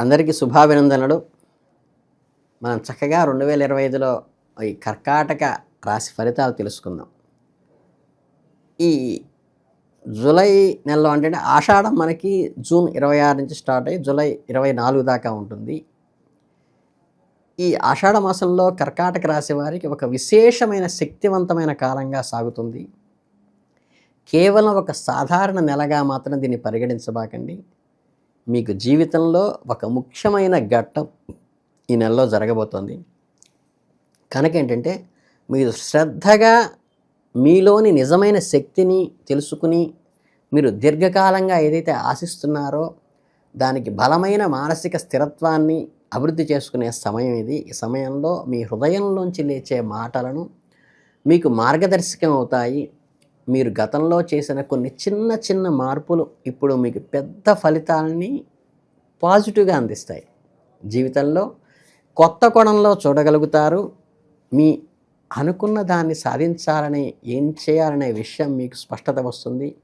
అందరికీ శుభాభినందనలు. మనం చక్కగా రెండు వేల ఇరవై ఐదులో ఈ కర్కాటక రాశి ఫలితాలు తెలుసుకుందాం. ఈ జూలై నెలలో అంటే ఆషాఢం మనకి జూన్ ఇరవై ఆరు నుంచి స్టార్ట్ అయ్యి జూలై ఇరవై నాలుగు దాకా ఉంటుంది. ఈ ఆషాఢ మాసంలో కర్కాటక రాశి వారికి ఒక విశేషమైన శక్తివంతమైన కాలంగా సాగుతుంది. కేవలం ఒక సాధారణ నెలగా మాత్రం దీన్ని పరిగణించబాకండి. మీకు జీవితంలో ఒక ముఖ్యమైన ఘట్టం ఈ నెలలో జరగబోతోంది. కనుక ఏంటంటే మీరు శ్రద్ధగా మీలోని నిజమైన శక్తిని తెలుసుకుని మీరు దీర్ఘకాలంగా ఏదైతే ఆశిస్తున్నారో దానికి బలమైన మానసిక స్థిరత్వాన్ని అభివృద్ధి చేసుకునే సమయం ఇది. ఈ సమయంలో మీ హృదయంలోంచి లేచే మాటలను మీకు మార్గదర్శకం అవుతాయి. మీరు గతంలో చేసిన కొన్ని చిన్న చిన్న మార్పులు ఇప్పుడు మీకు పెద్ద ఫలితాలని పాజిటివ్గా అందిస్తాయి. జీవితంలో కొత్త కోణంలో చూడగలుగుతారు. మీ అనుకున్న దాన్ని సాధించాలని ఏం చేయాలనే విషయం మీకు స్పష్టత వస్తుంది.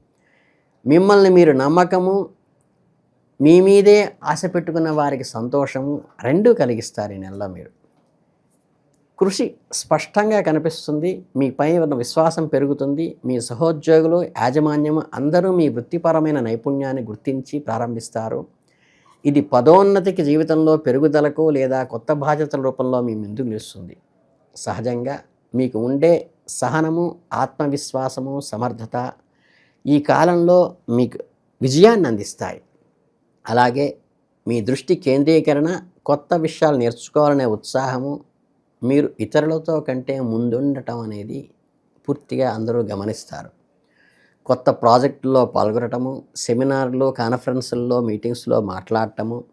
మిమ్మల్ని మీరు నమ్మకము మీ మీదే ఆశ పెట్టుకున్న వారికి సంతోషము రెండూ కలిగిస్తారు ఈ నెలలో మీరు. కృషి స్పష్టంగా కనిపిస్తుంది. మీపై ఉన్న విశ్వాసం పెరుగుతుంది. మీ సహోద్యోగులు యాజమాన్యం అందరూ మీ వృత్తిపరమైన నైపుణ్యాన్ని గుర్తించి ప్రారంభిస్తారు. ఇది పదోన్నతికి జీవితంలో పెరుగుదలకు లేదా కొత్త బాధ్యతల రూపంలో మీ ముందుకు నిలుస్తుంది. సహజంగా మీకు ఉండే సహనము ఆత్మవిశ్వాసము సమర్థత ఈ కాలంలో మీకు విజయాన్ని అందిస్తాయి. అలాగే మీ దృష్టి కేంద్రీకరణ కొత్త విషయాలు నేర్చుకోవాలనే ఉత్సాహము మీరు ఇతరులతో కంటే ముందుండటం అనేది పూర్తిగా అందరూ గమనిస్తారు. కొత్త ప్రాజెక్టుల్లో పాల్గొనటము సెమినార్లు కాన్ఫరెన్సుల్లో మీటింగ్స్లో మాట్లాడటము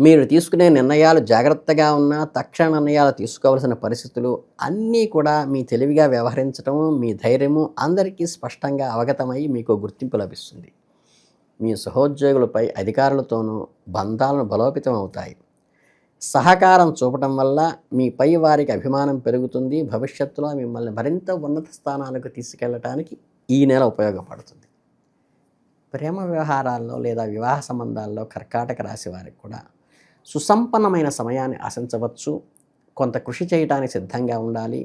మీరు తీసుకునే నిర్ణయాలు జాగ్రత్తగా ఉన్నా తక్షణ నిర్ణయాలు తీసుకోవాల్సిన పరిస్థితులు అన్నీ కూడా మీ తెలివిగా వ్యవహరించటము మీ ధైర్యము అందరికీ స్పష్టంగా అవగతమై మీకు గుర్తింపు లభిస్తుంది. మీ సహోద్యోగులపై అధికారులతోనూ బంధాలను బలోపేతం అవుతాయి సహకారం చూపటం వల్ల మీపై వారికి అభిమానం పెరుగుతుంది భవిష్యత్తులో మిమ్మల్ని మరింత ఉన్నత స్థానాలకు తీసుకెళ్ళటానికి ఈ నెల ఉపయోగపడుతుంది. ప్రేమ వ్యవహారాల్లో లేదా వివాహ సంబంధాల్లో కర్కాటక రాశి వారికి కూడా సుసంపన్నమైన సమయాన్ని ఆశించవచ్చు. కొంత కృషి చేయటానికి సిద్ధంగా ఉండాలి.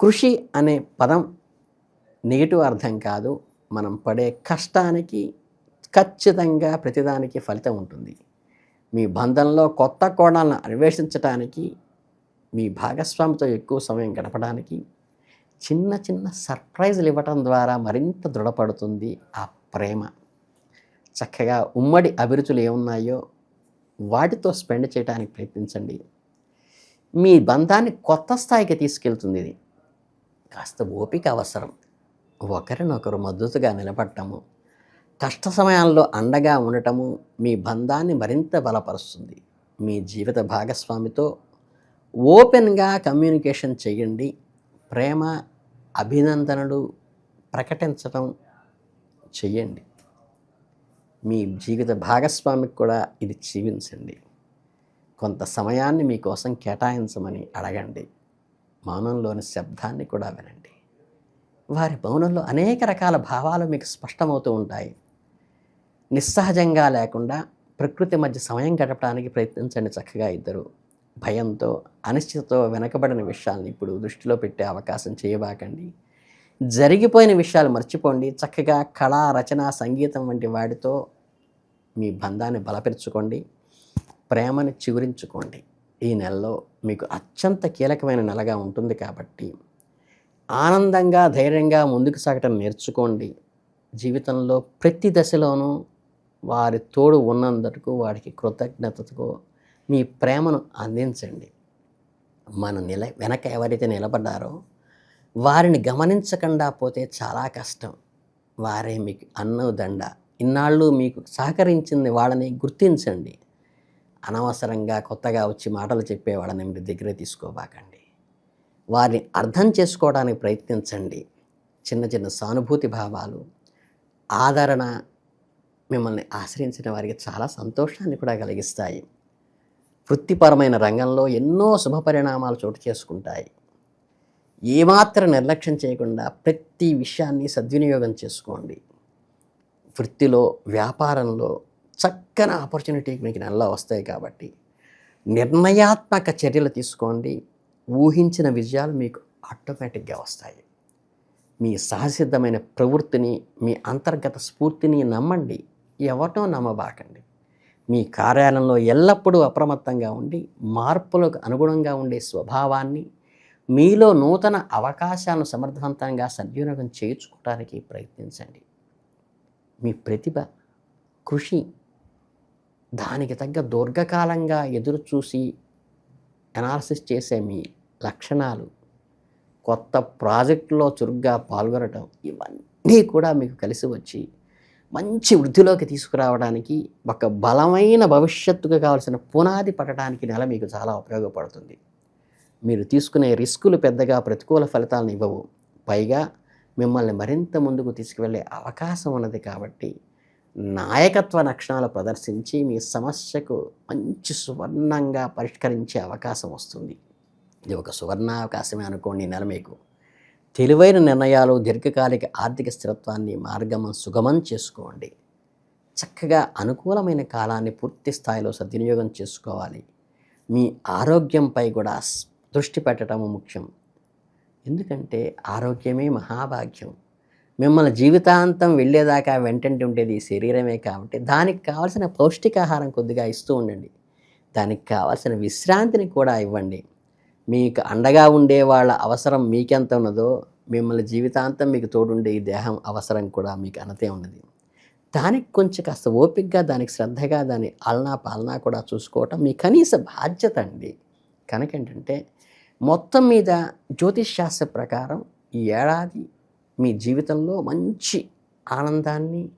కృషి అనే పదం నెగిటివ్ అర్థం కాదు. మనం పడే కష్టానికి ఖచ్చితంగా ప్రతిదానికి ఫలితం ఉంటుంది. మీ బంధంలో కొత్త కోణాలను అన్వేషించటానికి మీ భాగస్వామితో ఎక్కువ సమయం గడపడానికి చిన్న చిన్న సర్ప్రైజులు ఇవ్వటం ద్వారా మరింత దృఢపడుతుంది ఆ ప్రేమ. చక్కగా ఉమ్మడి అభిరుచులు ఏమున్నాయో వాటితో స్పెండ్ చేయడానికి ప్రయత్నించండి. మీ బంధాన్ని కొత్త స్థాయికి తీసుకెళ్తుంది ఇది. కాస్త ఓపిక అవసరం. ఒకరినొకరు మద్దతుగా నిలబడటము. కష్ట సమయాల్లో అండగా ఉండటము మీ బంధాన్ని మరింత బలపరుస్తుంది. మీ జీవిత భాగస్వామితో ఓపెన్గా కమ్యూనికేషన్ చేయండి. ప్రేమ అభినందనలు ప్రకటించడం చెయ్యండి మీ జీవిత భాగస్వామికి కూడా ఇది జీవించండి కొంత సమయాన్ని మీకోసం కేటాయించమని అడగండి. మౌనంలోని శబ్దాన్ని కూడా వినండి. వారి మౌనంలో అనేక రకాల భావాలు మీకు స్పష్టమవుతూ ఉంటాయి. నిస్సహజంగా లేకుండా ప్రకృతి మధ్య సమయం గడపడానికి ప్రయత్నించండి చక్కగా ఇద్దరు. భయంతో అనిశ్చితతో వెనకబడిన విషయాలను ఇప్పుడు దృష్టిలో పెట్టే అవకాశం చేయబాకండి. జరిగిపోయిన విషయాలు మర్చిపోండి. చక్కగా కళ రచన సంగీతం వంటి వాటితో మీ బంధాన్ని బలపరుచుకోండి. ప్రేమని చిగురించుకోండి. ఈ నెలలో మీకు అత్యంత కీలకమైన నెలగా ఉంటుంది కాబట్టి ఆనందంగా ధైర్యంగా ముందుకు సాగటం నేర్చుకోండి. జీవితంలో ప్రతి దశలోనూ వారి తోడు ఉన్నందుకు వారికి కృతజ్ఞతకు మీ ప్రేమను అందించండి. మన నిల వెనక ఎవరైతే నిలబడ్డారో వారిని గమనించకుండా పోతే చాలా కష్టం. వారే మీకు అన్నదండ. ఇన్నాళ్ళు మీకు సహకరించింది వాళ్ళని గుర్తించండి. అనవసరంగా కొత్తగా వచ్చి మాటలు చెప్పే వాళ్ళని మీరు దగ్గర తీసుకోబాకండి. వారిని అర్థం చేసుకోవడానికి ప్రయత్నించండి. చిన్న చిన్న సానుభూతి భావాలు ఆదరణ మిమ్మల్ని ఆశ్రయించిన వారికి చాలా సంతోషాన్ని కూడా కలిగిస్తాయి. వృత్తిపరమైన రంగంలో ఎన్నో శుభ పరిణామాలు చోటు చేసుకుంటాయి. ఏమాత్రం నిర్లక్ష్యం చేయకుండా ప్రతి విషయాన్ని సద్వినియోగం చేసుకోండి. వృత్తిలో వ్యాపారంలో చక్కని ఆపర్చునిటీ మీకు నెలలో వస్తాయి కాబట్టి నిర్ణయాత్మక చర్యలు తీసుకోండి. ఊహించిన విజయాలు మీకు ఆటోమేటిక్గా వస్తాయి. మీ సహసిద్ధమైన ప్రవృత్తిని మీ అంతర్గత స్ఫూర్తిని నమ్మండి. ఎవటో నమ్మబాకండి. మీ కార్యాలయంలో ఎల్లప్పుడూ అప్రమత్తంగా ఉండి మార్పులకు అనుగుణంగా ఉండే స్వభావాన్ని మీలో నూతన అవకాశాలను సమర్థవంతంగా సద్వినియోగం చేయించుకోవడానికి ప్రయత్నించండి. మీ ప్రతిభ కృషి దానికి తగ్గ దీర్ఘకాలంగా ఎదురు చూసి అనాలసిస్ చేసే మీ లక్షణాలు కొత్త ప్రాజెక్టులో చురుగ్గా పాల్గొనడం ఇవన్నీ కూడా మీకు కలిసి వచ్చి మంచి వృద్ధిలోకి తీసుకురావడానికి ఒక బలమైన భవిష్యత్తుకు కావాల్సిన పునాది పడటానికి నెల మీకు చాలా ఉపయోగపడుతుంది. మీరు తీసుకునే రిస్కులు పెద్దగా ప్రతికూల ఫలితాలను ఇవ్వవు. పైగా మిమ్మల్ని మరింత ముందుకు తీసుకువెళ్ళే అవకాశం ఉన్నది కాబట్టి నాయకత్వ లక్షణాలు ప్రదర్శించి మీ సమస్యకు మంచి సువర్ణంగా పరిష్కరించే అవకాశం వస్తుంది. ఇది ఒక సువర్ణావకాశమే అనుకోండి నెల మీకు. తెలివైన నిర్ణయాలు దీర్ఘకాలిక ఆర్థిక స్థిరత్వాన్ని మార్గం సుగమం చేసుకోండి. చక్కగా అనుకూలమైన కాలాన్ని పూర్తి స్థాయిలో సద్వినియోగం చేసుకోవాలి. మీ ఆరోగ్యంపై కూడా దృష్టి పెట్టడం ముఖ్యం. ఎందుకంటే ఆరోగ్యమే మహాభాగ్యం. మిమ్మల్ని జీవితాంతం వెళ్ళేదాకా వెంటంటే ఉండేది శరీరమే కాబట్టి దానికి కావాల్సిన పౌష్టికాహారం కొద్దిగా ఇస్తూ ఉండండి. దానికి కావాల్సిన విశ్రాంతిని కూడా ఇవ్వండి. మీకు అండగా ఉండే వాళ్ళ అవసరం మీకెంత ఉన్నదో మిమ్మల్ని జీవితాంతం మీకు తోడుండే ఈ దేహం అవసరం కూడా మీకు అనతే ఉన్నది. దానికి కొంచెం కాస్త ఓపికగా దానికి శ్రద్ధగా దాని అలనా పాలనా కూడా చూసుకోవటం మీ కనీస బాధ్యత అండి. కనుక ఏంటంటే మొత్తం మీద జ్యోతిష్ శాస్త్ర ప్రకారం ఈ ఏడాది మీ జీవితంలో మంచి ఆనందాన్ని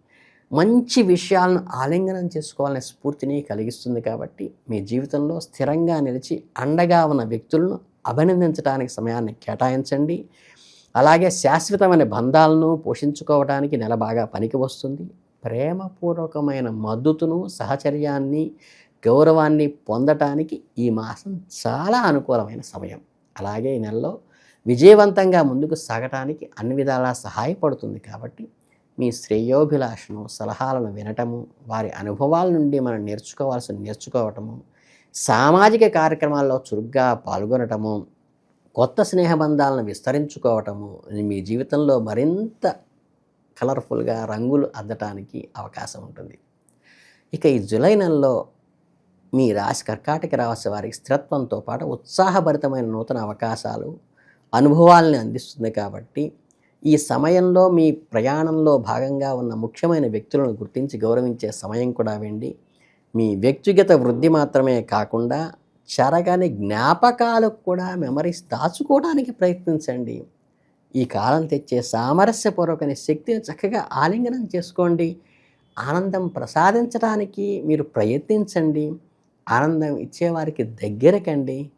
మంచి విషయాలను ఆలింగనం చేసుకోవాలనే స్ఫూర్తిని కలిగిస్తుంది కాబట్టి మీ జీవితంలో స్థిరంగా నిలిచి అండగా ఉన్న వ్యక్తులను అభినందించడానికి సమయాన్ని కేటాయించండి. అలాగే శాశ్వతమైన బంధాలను పోషించుకోవడానికి నెల బాగా పనికి వస్తుంది. ప్రేమపూర్వకమైన మద్దతును సహచర్యాన్ని గౌరవాన్ని పొందటానికి ఈ మాసం చాలా అనుకూలమైన సమయం. అలాగే ఈ నెలలో విజయవంతంగా ముందుకు సాగటానికి అన్ని విధాలా సహాయపడుతుంది కాబట్టి మీ శ్రేయోభిలాషను సలహాలను వినటము వారి అనుభవాల నుండి మనం నేర్చుకోవాల్సిన నేర్చుకోవటము సామాజిక కార్యక్రమాల్లో చురుగ్గా పాల్గొనటము కొత్త స్నేహబంధాలను విస్తరించుకోవటము మీ జీవితంలో మరింత కలర్ఫుల్గా రంగులు అద్దటానికి అవకాశం ఉంటుంది. ఇక ఈ జూలై నెలలో మీ రాశి కర్కాటక రాశి వారికి స్థిరత్వంతో పాటు ఉత్సాహభరితమైన నూతన అవకాశాలు అనుభవాల్ని అందిస్తుంది కాబట్టి ఈ సమయంలో మీ ప్రయాణంలో భాగంగా ఉన్న ముఖ్యమైన వ్యక్తులను గుర్తించి గౌరవించే సమయం కూడా వెండి మీ వ్యక్తిగత వృద్ధి మాత్రమే కాకుండా చెరగని జ్ఞాపకాలకు కూడా మెమరీస్ దాచుకోవడానికి ప్రయత్నించండి. ఈ కాలం తెచ్చే సామరస్యపూర్వకమైన శక్తిని చక్కగా ఆలింగనం చేసుకోండి. ఆనందం ప్రసాదించడానికి మీరు ప్రయత్నించండి. ఆనందం ఇచ్చేవారికి దగ్గరకండి.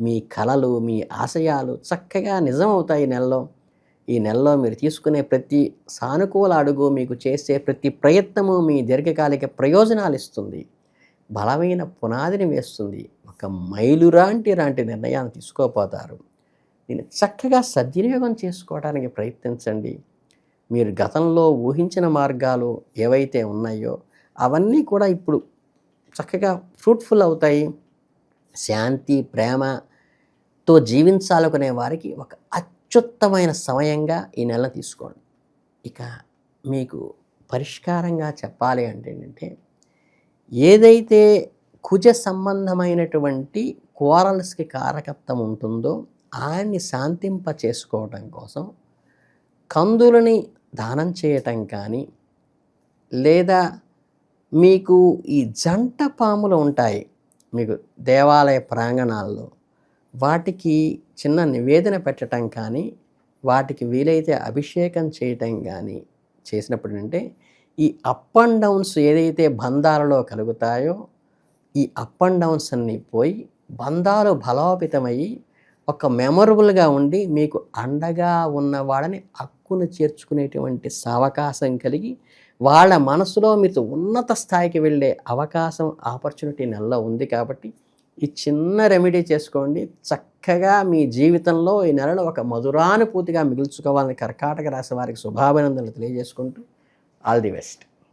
మీ కళలు మీ ఆశయాలు చక్కగా నిజమవుతాయి నెలలో. ఈ నెలలో మీరు తీసుకునే ప్రతి సానుకూల అడుగు మీకు చేసే ప్రతి ప్రయత్నము మీ దీర్ఘకాలిక ప్రయోజనాలు ఇస్తుంది. బలమైన పునాదిని వేస్తుంది. ఒక మైలురాంటి లాంటి నిర్ణయాన్ని తీసుకోపోతారు. దీన్ని చక్కగా సద్వినియోగం చేసుకోవడానికి ప్రయత్నించండి. మీరు గతంలో ఊహించిన మార్గాలు ఏవైతే ఉన్నాయో అవన్నీ కూడా ఇప్పుడు చక్కగా ఫ్రూట్ఫుల్ అవుతాయి. శాంతి ప్రేమతో జీవించాలనుకునే వారికి ఒక అత్యుత్తమైన సమయంగా ఈ నెల తీసుకోండి. ఇక మీకు పరిష్కారంగా చెప్పాలి అంటే ఏంటంటే ఏదైతే కుజ సంబంధమైనటువంటి కోరల్స్కి కారకత్వం ఉంటుందో ఆయన్ని శాంతింప చేసుకోవటం కోసం కందులని దానం చేయటం కానీ లేదా మీకు ఈ జంట పాములు ఉంటాయి మీకు దేవాలయ ప్రాంగణాల్లో వాటికి చిన్న నివేదన పెట్టడం కానీ వాటికి వీలైతే అభిషేకం చేయటం కానీ చేసినప్పుడు అంటే ఈ అప్ అండ్ డౌన్స్ ఏదైతే బంధాలలో కలుగుతాయో ఈ అప్ అండ్ డౌన్స్ అన్నీ పోయి బంధాలు బలోపేతమయ్యి ఒక మెమొరబుల్గా ఉండి మీకు అండగా ఉన్న వాళ్ళని హక్కును చేర్చుకునేటువంటి సావకాశం కలిగి వాళ్ళ మనసులో మీతో ఉన్నత స్థాయికి వెళ్ళే అవకాశం ఆపర్చునిటీ నెలలో ఉంది కాబట్టి ఈ చిన్న రెమెడీ చేసుకోండి. చక్కగా మీ జీవితంలో ఈ నెలలో ఒక మధురానుభూతిగా మిగుల్చుకోవాలని కర్కాటక రాశి వారికి శుభాభినందనలు తెలియజేసుకుంటూ ఆల్ ది బెస్ట్.